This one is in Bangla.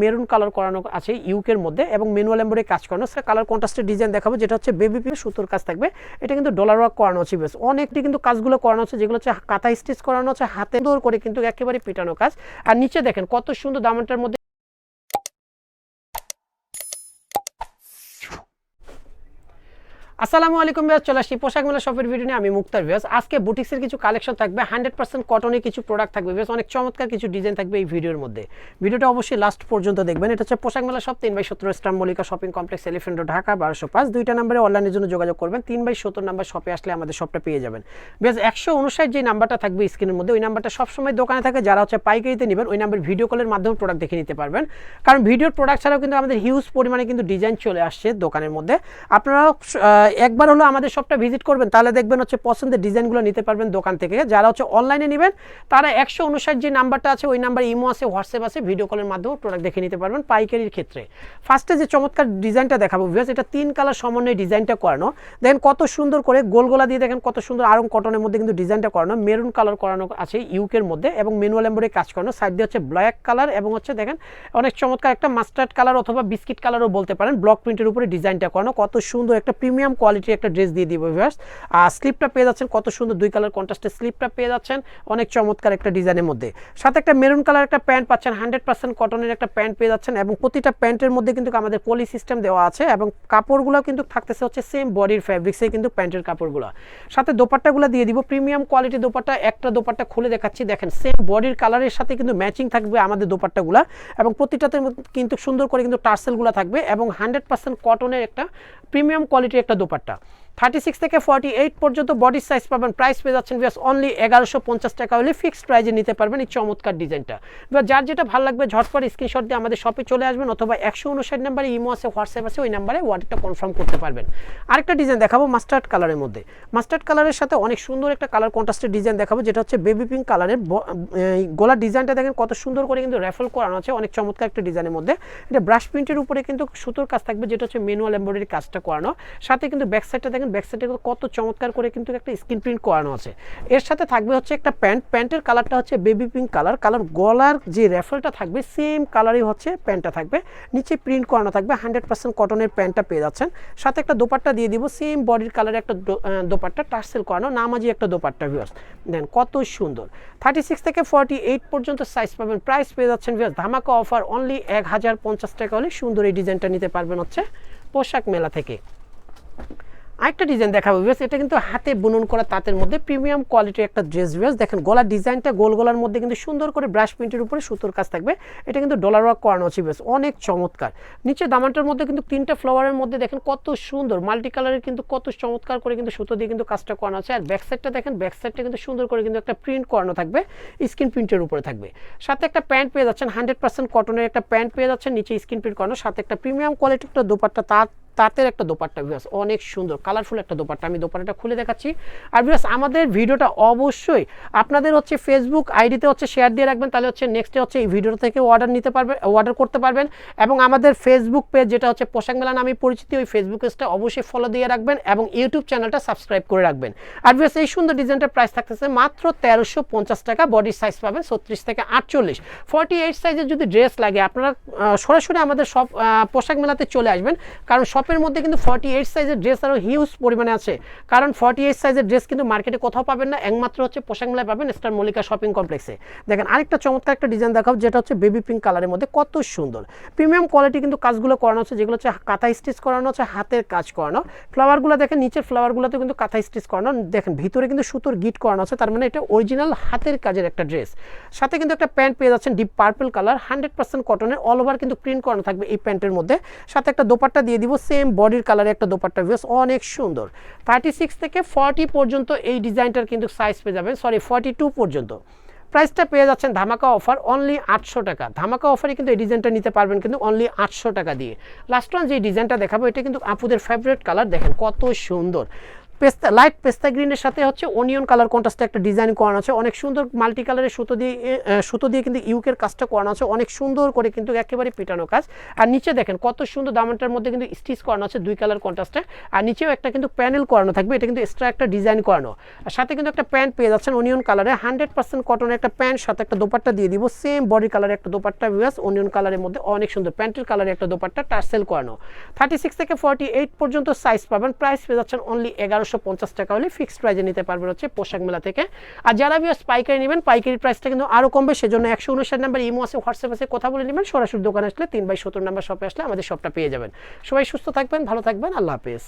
মেরুন কালার করানো আছে ইউকের মধ্যে এবং ম্যানুয়াল এম্বরে কাজ করানো। সেটা কালার কন্ট্রাস্টের ডিজাইন দেখাবো, যেটা হচ্ছে বেবি পিন সুতোর কাজ থাকবে। এটা কিন্তু ডলার ওয়ার্ক করানো আছে বেশ। অনেকটি কিন্তু কাজগুলো করানো আছে, যেগুলো হচ্ছে কাঁথা স্টিচ করানো আছে, হাতে দৌড় করে কিন্তু একেবারে পিটানো কাজ। আর নিচে দেখেন কত সুন্দর দামনটার মধ্যে আসসালামু আলাইকুম বিয়াস চলে আসছি পোশাক মেলা শপের ভিডিও নিয়ে। আমি মুক্তার বিয়াস আজকে বুটিক্সের কিছু কালেকশন থাকবে হান্ড্রেড পার্সেন্ট কটনের কিছু প্রোডাক্ট থাকবে বেশ অনেক চমৎকার কিছু ডিজাইন থাকবে এই ভিডিওর মধ্যে। ভিডিওটা অবশ্যই লাস্ট পর্যন্ত দেখবেন। এটা হচ্ছে পোশাক মেলা শপ তিন বাই সত্তর star Mallika shopping complex elephant Dhaka বারোশো পাঁচ। দুইটা নাম্বারে অনলাইনের জন্য যোগাযোগ করবেন। তিন বাই সত্তর নাম্বার শপে আসলে আমাদের শপটা পেয়ে যাবেন। বেশ একশো উনষাট যে নাম্বারটা থাকবে স্ক্রিনের মধ্যে, ওই নাম্বারটা সবসময় দোকানে থাকে। যারা হচ্ছে পাইকারিতে নেবেন, ওই নাম্বার ভিডিও কলের মাধ্যমে প্রোডাক্ট দেখে নিতে পারবেন। কারণ ভিডিওর প্রোডাক্ট ছাড়াও কিন্তু আমাদের হিউজ পরিমাণে কিন্তু ডিজাইন চলে আসছে দোকানের মধ্যে। আপনারা একবার হলো আমাদের শপটা ভিজিট করবেন, তাহলে দেখবেন হচ্ছে পছন্দের ডিজাইনগুলো নিতে পারবেন দোকান থেকে। যারা হচ্ছে অনলাইনে নেবেন, তারা একশো উনষাট যে নাম্বারটা আছে, ওই নাম্বার ইমো আছে, হোয়াটসঅ্যাপ আছে ভিডিও কলের মাধ্যমে প্রোডাক্ট দেখে নিতে পারবেন পাইকারির ক্ষেত্রে। ফার্স্টে যে চমৎকার ডিজাইনটা দেখাবো ভিউয়ার্স এটা তিন কালার সমন্বয়ে ডিজাইনটা করানো। দেখেন কত সুন্দর করে গোল গোলা দিয়ে দেখেন কত সুন্দর আরং কটনের মধ্যে কিন্তু ডিজাইনটা করানো মেরুন কালার করানো আছে ইউকের মধ্যে এবং ম্যানুয়াল এম্বরে কাজ করানো। সাইড দিয়ে হচ্ছে ব্ল্যাক কালার এবং হচ্ছে দেখেন অনেক চমৎকার একটা মাস্টার্ড কালার অথবা বিস্কিট কালারও বলতে পারেন ব্লক প্রিন্টের উপরে ডিজাইনটা করানো। কত সুন্দর একটা প্রিমিয়াম কোয়ালিটির একটা ড্রেস দিয়ে দিব ভিউয়ার্স আর স্লিপটা পেয়ে যাচ্ছেন কত সুন্দর দুই কালার কন্ট্রাস্টের স্লিপটা পেয়ে যাচ্ছেন অনেক চমৎকার একটা ডিজাইনের মধ্যে। সাথে একটা মেরুন কালার একটা প্যান্ট পাচ্ছেন হান্ড্রেড পার্সেন্ট কটনের একটা প্যান্ট পেয়ে যাচ্ছেন এবং প্রতিটা প্যান্টের মধ্যে কিন্তু আমাদের পলি সিস্টেম দেওয়া আছে এবং কাপড়গুলো কিন্তু থাকতেছে হচ্ছে সেম বডির ফ্যাব্রিক্সে কিন্তু প্যান্টের কাপড়গুলো। সাথে দোপাট্টাগুলো দিয়ে দিব প্রিমিয়াম কোয়ালিটি দোপাট্টা, একটা দোপাট্টা খুলে দেখাচ্ছি, দেখেন সেম বডির কালারের সাথে কিন্তু ম্যাচিং থাকবে আমাদের দোপাট্টাগুলো এবং প্রতিটাতে কিন্তু সুন্দর করে কিন্তু টার্সেলগুলো থাকবে এবং হান্ড্রেড পার্সেন্ট কটনের একটা প্রিমিয়াম কোয়ালিটির একটা দোপাট্টা। থার্টি সিক্স থেকে ফর্টি এইট পর্যন্ত বডি সাইজ পাবেন। প্রাইস পেয়ে যাচ্ছেন বিয়াস অনলি এগারোশো পঞ্চাশ টাকা হলে ফিক্সড প্রাইজে নিতে পারবেন এই চমৎকার ডিজাইনটা এবার যার যেটা ভালো লাগবে, ঝটপট স্ক্রিনশট দিয়ে আমাদের শপে চলে আসবেন অথবা একশো উনষাট নাম্বারে ইমো আছে, হোয়াটসঅ্যাপ আছে, ওই নাম্বারে অর্ডারটা কনফার্ম করতে পারবেন। আরেকটা ডিজাইন দেখাবো মাস্টার্ড কালারের মধ্যে। মাস্টার্ড কালারের সাথে অনেক সুন্দর একটা কালার কন্ট্রাস্টের ডিজাইন দেখাবো, যেটা হচ্ছে বেবি পিঙ্ক কালারের গোলার ডিজাইনটা দেখেন কত সুন্দর করে কিন্তু র্যাফেল করানো আছে, অনেক চমৎকার একটা ডিজাইনের মধ্যে। এটা ব্রাশ প্রিন্টের উপরে কিন্তু সুতোর কাজ থাকবে, যেটা হচ্ছে ম্যানুয়াল এমব্রয়ডারি কাজটা করানো। সাথে কিন্তু ব্যাক সাইডটা দেখেন ব্যাক সাইডে কত চমৎকার করে কিন্তু একটা স্ক্রিন প্রিন্ট করানো আছে। এর সাথে থাকবে হচ্ছে একটা প্যান্ট প্যান্টের কালারটা হচ্ছে বেবি পিঙ্ক কালার কালার গলার যে র্যাফেলটা থাকবে সেম কালারই হচ্ছে প্যান্টটা থাকবে। নিচে প্রিন্ট করানো থাকবে হান্ড্রেড পার্সেন্ট কটনের প্যান্টটা পেয়ে যাচ্ছেন। সাথে একটা দোপাট্টা দিয়ে দিব সেম বডির কালারের একটা দোপাট্টা টার্সেল করানো, নামাজি একটা দোপাট্টা ভিউয়ার্স দেন কত সুন্দর। থার্টি সিক্স থেকে ফর্টি এইট পর্যন্ত সাইজ পাবেন প্রাইস পেয়ে যাচ্ছেন ভিউয়ার্স ধামাকা অফার অনলি এক হাজার পঞ্চাশ টাকা হলে সুন্দর এই ডিজাইনটা নিতে পারবেন হচ্ছে পোশাক মেলা থেকে। আরেকটা ডিজাইন দেখাবো বেশ এটা কিন্তু হাতে বুনন করা তাঁতের মধ্যে প্রিমিয়াম কোয়ালিটির একটা ড্রেস বেশ দেখেন গলার ডিজাইনটা গোল গলার মধ্যে কিন্তু সুন্দর করে ব্রাশ প্রিন্টের উপরে সুতোর কাজ থাকবে। এটা কিন্তু ডলার ওয়ার্ক করানো আছে বেশ অনেক চমৎকার। নিচে দামানটার মধ্যে কিন্তু তিনটা ফ্লাওয়ারের মধ্যে দেখেন কত সুন্দর মাল্টি কালারের কিন্তু কত চমৎকার করে কিন্তু সুতো দিয়ে কিন্তু কাজটা করানো আছে। আর ব্যাক সাইডটা দেখেন ব্যাক সাইডটা কিন্তু সুন্দর করে কিন্তু একটা প্রিন্ট করানো থাকবে স্ক্রিন প্রিন্টের উপরে থাকবে। সাথে একটা প্যান্ট পেয়ে যাচ্ছেন হান্ড্রেড পার্সেন্ট কটনের একটা প্যান্ট পেয়ে যাচ্ছেন, নিচে স্ক্রিন প্রিন্ট করানো। সাথে একটা প্রিমিয়াম কোয়ালিটির একটা দোপাট্টা তার তাঁতের একটা দোপাট্টা ভিউয়ার্স অনেক সুন্দর কালারফুল একটা দোপাট্টা আমি দোপাট্টাটা খুলে দেখাচ্ছি। আর ভিউয়ার্স আমাদের ভিডিওটা অবশ্যই আপনাদের হচ্ছে ফেসবুক আইডিতে হচ্ছে শেয়ার দিয়ে রাখবেন, তাহলে হচ্ছে নেক্সটে হচ্ছে এই ভিডিও থেকে অর্ডার নিতে পারবেন অর্ডার করতে পারবেন। এবং আমাদের ফেসবুক পেজ যেটা হচ্ছে পোশাক মেলা নামে পরিচিত, ওই ফেসবুক পেজটা অবশ্যই ফলো দিয়ে রাখবেন এবং ইউটিউব চ্যানেলটা সাবস্ক্রাইব করে রাখবেন। আর ভিউয়ার্স এই সুন্দর ডিজাইনটার প্রাইস থাকতেছে মাত্র তেরোশো টাকা বডির সাইজ পাবেন ছত্রিশ থেকে আটচল্লিশ। ফর্টি এইট সাইজের যদি ড্রেস লাগে, আপনারা সরাসরি আমাদের সব পোশাক মেলাতে চলে আসবেন, কারণ শপের মধ্যে কিন্তু ফর্টি এইট সাইজের ড্রেস আরও হিউজ পরিমাণে আছে। কারণ ফর্টি এইট সাইজের ড্রেস কিন্তু মার্কেটে কোথাও পাবেন না, একমাত্র হচ্ছে পোশাক মেলায় পাবেন স্টার মল্লিকা শপিং কমপ্লেক্সে দেখেন, আরেকটা চমৎকার একটা ডিজাইন দেখাও যেটা হচ্ছে বেবি পিঙ্ক কালারের মধ্যে কত সুন্দর। প্রিমিয়াম কোয়ালিটি কিন্তু কাজগুলো করানো হচ্ছে, যেগুলো হচ্ছে কাঁথা স্টিচ করানো হচ্ছে, হাতের কাজ করানো। ফ্লাওয়ারগুলো দেখেন, নিচের ফ্লাওয়ারগুলোতে কিন্তু কাঁথা স্টিচ করানো। দেখেন, ভিতরে কিন্তু সুতোর গিট করানো আছে, তার মানে এটা অরিজিনাল হাতের কাজের একটা ড্রেস সাথে কিন্তু একটা প্যান্ট পেয়ে যাচ্ছেন deep purple colour hundred percent কটনের অল ওভার কিন্তু প্রিন্ট করানো থাকবে এই প্যান্টের মধ্যে। সাথে একটা দোপাট্টা দিয়ে দিব সেম বডির কালারে একটা দোপাট্টা ভিউস অনেক সুন্দর। থার্টি সিক্স থেকে ফর্টি পর্যন্ত এই ডিজাইনটার কিন্তু সাইজ পেয়ে যাবেন সরি ফর্টি টু পর্যন্ত। প্রাইসটা পেয়ে যাচ্ছেন ধামাকা অফার অনলি আটশো টাকা। ধামাকা অফারে কিন্তু এই ডিজাইনটা নিতে পারবেন কিন্তু অনলি আটশো টাকা দিয়ে। লাস্ট ওয়ান যে ডিজাইনটা দেখাবো, এটা কিন্তু আপুদের ফেভারিট কালার দেখেন কত সুন্দর। পেস্তা লাইট পেস্তা গ্রিনের সাথে হচ্ছে অনিয়ন কালার কন্ট্রাস্টে একটা ডিজাইন করানো আছে। অনেক সুন্দর মাল্টি কালারের সুতো দিয়ে সুতো দিয়ে কিন্তু ইউকের কাজটা করানো আছে। অনেক সুন্দর করে কিন্তু একেবারে পিটানো কাজ। আর নিচে দেখেন কত সুন্দর দামানটার মধ্যে কিন্তু স্টিচ করানো আছে দুই কালার কন্ট্রাস্টে আর নিচেও একটা কিন্তু প্যানেল করানো থাকবে। এটা কিন্তু এক্সট্রা একটা ডিজাইন করানো। আর সাথে কিন্তু একটা প্যান্ট পেয়ে যাচ্ছেন অনিয়ন কালারে হান্ড্রেড পার্সেন্ট কটনের একটা প্যান্ট সাথে একটা দোপাট্টা দিয়ে দিব। সেম বডি কালারের একটা দোপাট্টা ভিউয়ার্স অনিয়ন কালারের মধ্যে অনেক সুন্দর প্যান্টের কালারে একটা দোপাট্টা টার্সেল করানো। থার্টি সিক্স থেকে ফর্টি এইট পর্যন্ত সাইজ পাবেন। প্রাইস পেয়ে যাচ্ছেন অনলি এগারোশো পঞ্চাশ টাকা হলে ফিক্সড প্রাইজে নিতে পারবেন হচ্ছে পোশাক মেলা থেকে। আর যারা ভিউয়ার্স পাইকারি নেবেন, পাইকারি প্রাইসটা কিন্তু আরও কমবে, সেজন্য একশো উনষাট নাম্বার ইমো আছে হোয়াটসঅ্যাপ আছে, কথা বলে নেবেন। সরাসরি দোকানে আসলে তিন বাই সত্তর নাম্বার শপে আসলে আমাদের শপটা পেয়ে যাবেন। সবাই সুস্থ থাকবেন, ভালো থাকবেন, আল্লাহ হাফেজ।